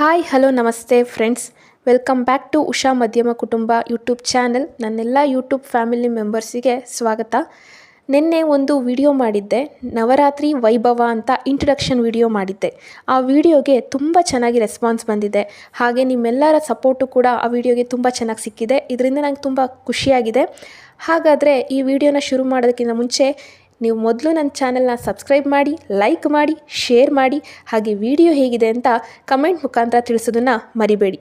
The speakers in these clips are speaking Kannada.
ಹಾಯ್ ಹಲೋ ನಮಸ್ತೆ friends welcome back to Usha Madhyama Kutumba YouTube channel ನನ್ನೆಲ್ಲ ಯೂಟ್ಯೂಬ್ ಫ್ಯಾಮಿಲಿ ಮೆಂಬರ್ಸಿಗೆ ಸ್ವಾಗತ. ನಿನ್ನೆ ಒಂದು ವಿಡಿಯೋ ಮಾಡಿದ್ದೆ. ನವರಾತ್ರಿ ವೈಭವ ಅಂತ ಇಂಟ್ರಡಕ್ಷನ್ ವಿಡಿಯೋ ಮಾಡಿದ್ದೆ. ಆ ವಿಡಿಯೋಗೆ ತುಂಬ ಚೆನ್ನಾಗಿ ರೆಸ್ಪಾನ್ಸ್ ಬಂದಿದೆ. ಹಾಗೆ ನಿಮ್ಮೆಲ್ಲರ ಸಪೋರ್ಟು ಕೂಡ ಆ ವಿಡಿಯೋಗೆ ತುಂಬ ಚೆನ್ನಾಗಿ ಸಿಕ್ಕಿದೆ. ಇದರಿಂದ ನಂಗೆ ತುಂಬ ಖುಷಿಯಾಗಿದೆ. ಹಾಗಾದರೆ ಈ ವಿಡಿಯೋನ ಶುರು ಮಾಡೋದಕ್ಕಿಂತ ಮುಂಚೆ ನೀವು ಮೊದಲು ನನ್ನ ಚಾನಲ್ನ ಸಬ್ಸ್ಕ್ರೈಬ್ ಮಾಡಿ, ಲೈಕ್ ಮಾಡಿ, ಶೇರ್ ಮಾಡಿ, ಹಾಗೆ ವಿಡಿಯೋ ಹೇಗಿದೆ ಅಂತ ಕಮೆಂಟ್ ಮುಖಾಂತರ ತಿಳಿಸೋದನ್ನು ಮರಿಬೇಡಿ.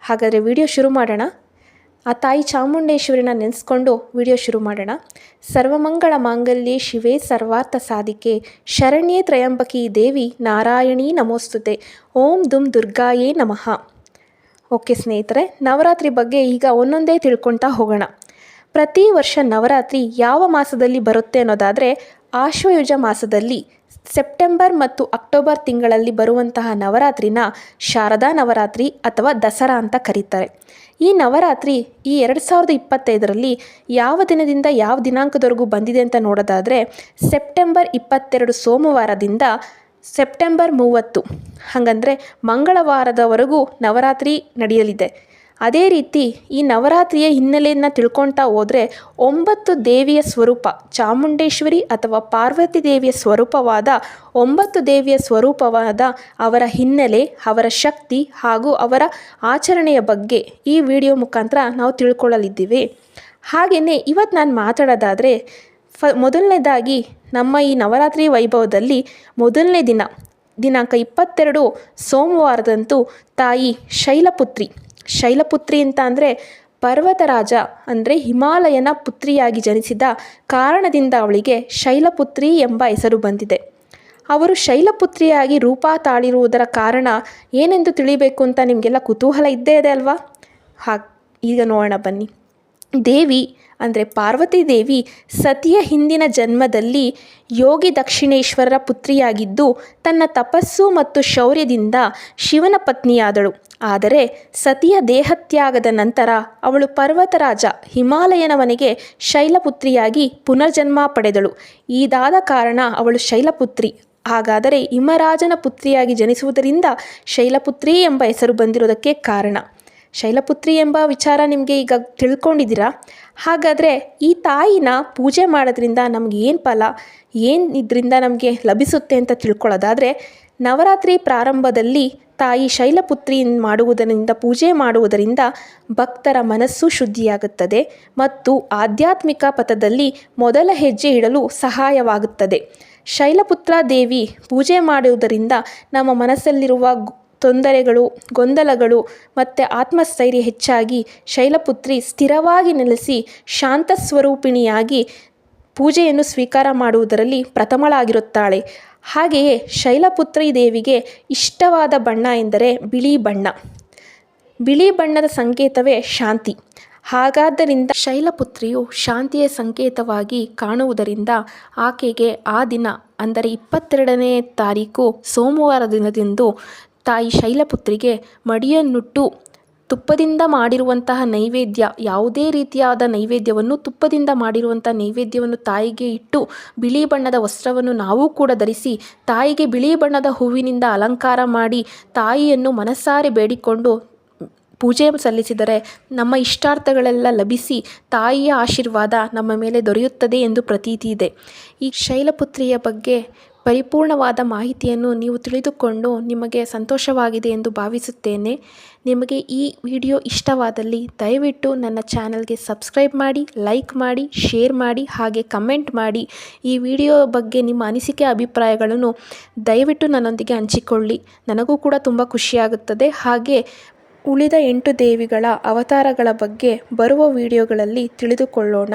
ಹಾಗಾದರೆ ವಿಡಿಯೋ ಶುರು ಮಾಡೋಣ. ಆ ತಾಯಿ ಚಾಮುಂಡೇಶ್ವರಿನ ನೆನೆಸ್ಕೊಂಡು ವಿಡಿಯೋ ಶುರು ಮಾಡೋಣ. ಸರ್ವಮಂಗಳ ಮಾಂಗಲ್ಯೆ ಶಿವೇ ಸರ್ವಾರ್ಥ ಸಾಧಿಕೆ, ಶರಣ್ಯೇ ತ್ರಯಂಬಕಿ ದೇವಿ ನಾರಾಯಣೀ ನಮೋಸ್ತುತೆ, ಓಂ ದುಮ್ ದುರ್ಗಾಯೇ ನಮಃ. ಓಕೆ ಸ್ನೇಹಿತರೆ, ನವರಾತ್ರಿ ಬಗ್ಗೆ ಈಗ ಒಂದೊಂದೇ ತಿಳ್ಕೊಳ್ತಾ ಹೋಗೋಣ. ಪ್ರತಿ ವರ್ಷ ನವರಾತ್ರಿ ಯಾವ ಮಾಸದಲ್ಲಿ ಬರುತ್ತೆ ಅನ್ನೋದಾದರೆ ಆಶ್ವಯುಜ ಮಾಸದಲ್ಲಿ ಸೆಪ್ಟೆಂಬರ್ ಮತ್ತು ಅಕ್ಟೋಬರ್ ತಿಂಗಳಲ್ಲಿ ಬರುವಂತಹ ನವರಾತ್ರಿನ ಶಾರದಾ ನವರಾತ್ರಿ ಅಥವಾ ದಸರಾ ಅಂತ ಕರೀತಾರೆ. ಈ ನವರಾತ್ರಿ ಈ ಎರಡು ಸಾವಿರದ ಇಪ್ಪತ್ತೈದರಲ್ಲಿ ಯಾವ ದಿನದಿಂದ ಯಾವ ದಿನಾಂಕದವರೆಗೂ ಬಂದಿದೆ ಅಂತ ನೋಡೋದಾದರೆ ಸೆಪ್ಟೆಂಬರ್ ಇಪ್ಪತ್ತೆರಡು ಸೋಮವಾರದಿಂದ ಸೆಪ್ಟೆಂಬರ್ ಮೂವತ್ತು. ಹಾಗಂದರೆ ಮಂಗಳವಾರದವರೆಗೂ ನವರಾತ್ರಿ ನಡೆಯಲಿದೆ. ಅದೇ ರೀತಿ ಈ ನವರಾತ್ರಿಯ ಹಿನ್ನೆಲೆಯನ್ನು ತಿಳ್ಕೊಳ್ತಾ ಹೋದರೆ ಒಂಬತ್ತು ದೇವಿಯ ಸ್ವರೂಪ, ಚಾಮುಂಡೇಶ್ವರಿ ಅಥವಾ ಪಾರ್ವತಿ ದೇವಿಯ ಸ್ವರೂಪವಾದ ಒಂಬತ್ತು ದೇವಿಯ ಸ್ವರೂಪವಾದ ಅವರ ಹಿನ್ನೆಲೆ, ಅವರ ಶಕ್ತಿ ಹಾಗೂ ಅವರ ಆಚರಣೆಯ ಬಗ್ಗೆ ಈ ವಿಡಿಯೋ ಮುಖಾಂತರ ನಾವು ತಿಳ್ಕೊಳ್ಳಲಿದ್ದೀವಿ. ಹಾಗೆಯೇ ಇವತ್ತು ನಾನು ಮಾತಾಡೋದಾದರೆ, ಫ ಮೊದಲನೇದಾಗಿ ನಮ್ಮ ಈ ನವರಾತ್ರಿ ವೈಭವದಲ್ಲಿ ಮೊದಲನೇ ದಿನ, ದಿನಾಂಕ ಇಪ್ಪತ್ತೆರಡು ಸೋಮವಾರದಂತೂ ತಾಯಿ ಶೈಲಪುತ್ರಿ. ಶೈಲಪುತ್ರಿ ಅಂತ ಅಂದರೆ ಪರ್ವತರಾಜ ಅಂದರೆ ಹಿಮಾಲಯನ ಪುತ್ರಿಯಾಗಿ ಜನಿಸಿದ ಕಾರಣದಿಂದ ಅವಳಿಗೆ ಶೈಲಪುತ್ರಿ ಎಂಬ ಹೆಸರು ಬಂದಿದೆ. ಅವರು ಶೈಲಪುತ್ರಿಯಾಗಿ ರೂಪ ತಾಳಿರುವುದರ ಕಾರಣ ಏನೆಂದು ತಿಳಿಬೇಕು ಅಂತ ನಿಮಗೆಲ್ಲ ಕುತೂಹಲ ಇದ್ದೇ ಇದೆ ಅಲ್ವಾ? ಹಾ ಈಗ ನೋಡೋಣ ಬನ್ನಿ. ದೇವಿ, ಅಂದರೆ ಪಾರ್ವತಿ ದೇವಿ, ಸತಿಯ ಹಿಂದಿನ ಜನ್ಮದಲ್ಲಿ ಯೋಗಿ ದಕ್ಷಿಣೇಶ್ವರರ ಪುತ್ರಿಯಾಗಿದ್ದು, ತನ್ನ ತಪಸ್ಸು ಮತ್ತು ಶೌರ್ಯದಿಂದ ಶಿವನ ಪತ್ನಿಯಾದಳು. ಆದರೆ ಸತಿಯ ದೇಹತ್ಯಾಗದ ನಂತರ ಅವಳು ಪರ್ವತರಾಜ ಹಿಮಾಲಯನ ಮನೆಗೆ ಶೈಲಪುತ್ರಿಯಾಗಿ ಪುನರ್ಜನ್ಮ ಪಡೆದಳು. ಇದಾದ ಕಾರಣ ಅವಳು ಶೈಲಪುತ್ರಿ. ಹಾಗಾದರೆ ಹಿಮರಾಜನ ಪುತ್ರಿಯಾಗಿ ಜನಿಸುವುದರಿಂದ ಶೈಲಪುತ್ರಿ ಎಂಬ ಹೆಸರು ಬಂದಿರುವುದಕ್ಕೆ ಕಾರಣ. ಶೈಲಪುತ್ರಿ ಎಂಬ ವಿಚಾರ ನಿಮಗೆ ಈಗ ತಿಳ್ಕೊಂಡಿದ್ದೀರಾ? ಹಾಗಾದರೆ ಈ ತಾಯಿನ ಪೂಜೆ ಮಾಡೋದ್ರಿಂದ ನಮ್ಗೆ ಏನು ಫಲ, ಏನು ಇದರಿಂದ ನಮಗೆ ಲಭಿಸುತ್ತೆ ಅಂತ ತಿಳ್ಕೊಳ್ಳೋದಾದರೆ, ನವರಾತ್ರಿ ಪ್ರಾರಂಭದಲ್ಲಿ ತಾಯಿ ಶೈಲಪುತ್ರಿ ಮಾಡುವುದರಿಂದ, ಪೂಜೆ ಮಾಡುವುದರಿಂದ ಭಕ್ತರ ಮನಸ್ಸು ಶುದ್ಧಿಯಾಗುತ್ತದೆ ಮತ್ತು ಆಧ್ಯಾತ್ಮಿಕ ಪಥದಲ್ಲಿ ಮೊದಲ ಹೆಜ್ಜೆ ಇಡಲು ಸಹಾಯವಾಗುತ್ತದೆ. ಶೈಲಪುತ್ರ ದೇವಿ ಪೂಜೆ ಮಾಡುವುದರಿಂದ ನಮ್ಮ ಮನಸ್ಸಲ್ಲಿರುವ ತೊಂದರೆಗಳು, ಗೊಂದಲಗಳು ಮತ್ತು ಆತ್ಮಸ್ಥೈರ್ಯ ಹೆಚ್ಚಾಗಿ ಶೈಲಪುತ್ರಿ ಸ್ಥಿರವಾಗಿ ನೆಲೆಸಿ ಶಾಂತ ಸ್ವರೂಪಿಣಿಯಾಗಿ ಪೂಜೆಯನ್ನು ಸ್ವೀಕಾರ ಮಾಡುವುದರಲ್ಲಿ ಪ್ರಥಮಳಾಗಿರುತ್ತಾಳೆ. ಹಾಗೆಯೇ ಶೈಲಪುತ್ರಿ ದೇವಿಗೆ ಇಷ್ಟವಾದ ಬಣ್ಣ ಎಂದರೆ ಬಿಳಿ ಬಣ್ಣ. ಬಿಳಿ ಬಣ್ಣದ ಸಂಕೇತವೇ ಶಾಂತಿ. ಹಾಗಾದ್ದರಿಂದ ಶೈಲಪುತ್ರಿಯು ಶಾಂತಿಯ ಸಂಕೇತವಾಗಿ ಕಾಣುವುದರಿಂದ ಆಕೆಗೆ ಆ ದಿನ, ಅಂದರೆ ಇಪ್ಪತ್ತೆರಡನೇ ತಾರೀಕು ಸೋಮವಾರ ದಿನದಂದು ತಾಯಿ ಶೈಲಪುತ್ರಿಗೆ ಮಡಿಯನ್ನುಟ್ಟು ತುಪ್ಪದಿಂದ ಮಾಡಿರುವಂತಹ ನೈವೇದ್ಯ, ಯಾವುದೇ ರೀತಿಯಾದ ನೈವೇದ್ಯವನ್ನು ತುಪ್ಪದಿಂದ ಮಾಡಿರುವಂಥ ನೈವೇದ್ಯವನ್ನು ತಾಯಿಗೆ ಇಟ್ಟು ಬಿಳಿ ಬಣ್ಣದ ವಸ್ತ್ರವನ್ನು ನಾವು ಕೂಡ ಧರಿಸಿ ತಾಯಿಗೆ ಬಿಳಿ ಬಣ್ಣದ ಹೂವಿನಿಂದ ಅಲಂಕಾರ ಮಾಡಿ ತಾಯಿಯನ್ನು ಮನಸಾರೆ ಬೇಡಿಕೊಂಡು ಪೂಜೆ ಸಲ್ಲಿಸಿದರೆ ನಮ್ಮ ಇಷ್ಟಾರ್ಥಗಳೆಲ್ಲ ಲಭಿಸಿ ತಾಯಿಯ ಆಶೀರ್ವಾದ ನಮ್ಮ ಮೇಲೆ ದೊರೆಯುತ್ತದೆ ಎಂದು ಪ್ರತೀತಿ ಇದೆ. ಈ ಶೈಲಪುತ್ರಿಯ ಬಗ್ಗೆ ಪರಿಪೂರ್ಣವಾದ ಮಾಹಿತಿಯನ್ನು ನೀವು ತಿಳಿದುಕೊಂಡು ನಿಮಗೆ ಸಂತೋಷವಾಗಿದೆ ಎಂದು ಭಾವಿಸುತ್ತೇನೆ. ನಿಮಗೆ ಈ ವಿಡಿಯೋ ಇಷ್ಟವಾದಲ್ಲಿ ದಯವಿಟ್ಟು ನನ್ನ ಚಾನಲ್ಗೆ ಸಬ್ಸ್ಕ್ರೈಬ್ ಮಾಡಿ, ಲೈಕ್ ಮಾಡಿ, ಶೇರ್ ಮಾಡಿ, ಹಾಗೆ ಕಮೆಂಟ್ ಮಾಡಿ. ಈ ವಿಡಿಯೋ ಬಗ್ಗೆ ನಿಮ್ಮ ಅನಿಸಿಕೆ, ಅಭಿಪ್ರಾಯಗಳನ್ನು ದಯವಿಟ್ಟು ನನ್ನೊಂದಿಗೆ ಹಂಚಿಕೊಳ್ಳಿ. ನನಗೂ ಕೂಡ ತುಂಬ ಖುಷಿಯಾಗುತ್ತದೆ. ಹಾಗೆ ಉಳಿದ ಎಂಟು ದೇವಿಗಳ ಅವತಾರಗಳ ಬಗ್ಗೆ ಬರುವ ವಿಡಿಯೋಗಳಲ್ಲಿ ತಿಳಿದುಕೊಳ್ಳೋಣ.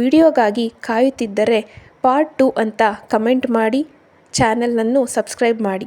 ವಿಡಿಯೋಗಾಗಿ ಕಾಯುತ್ತಿದ್ದರೆ ಪಾರ್ಟ್ ಟು ಅಂತ ಕಮೆಂಟ್ ಮಾಡಿ. ಚಾನಲನ್ನು ಸಬ್ಸ್ಕ್ರೈಬ್ ಮಾಡಿ.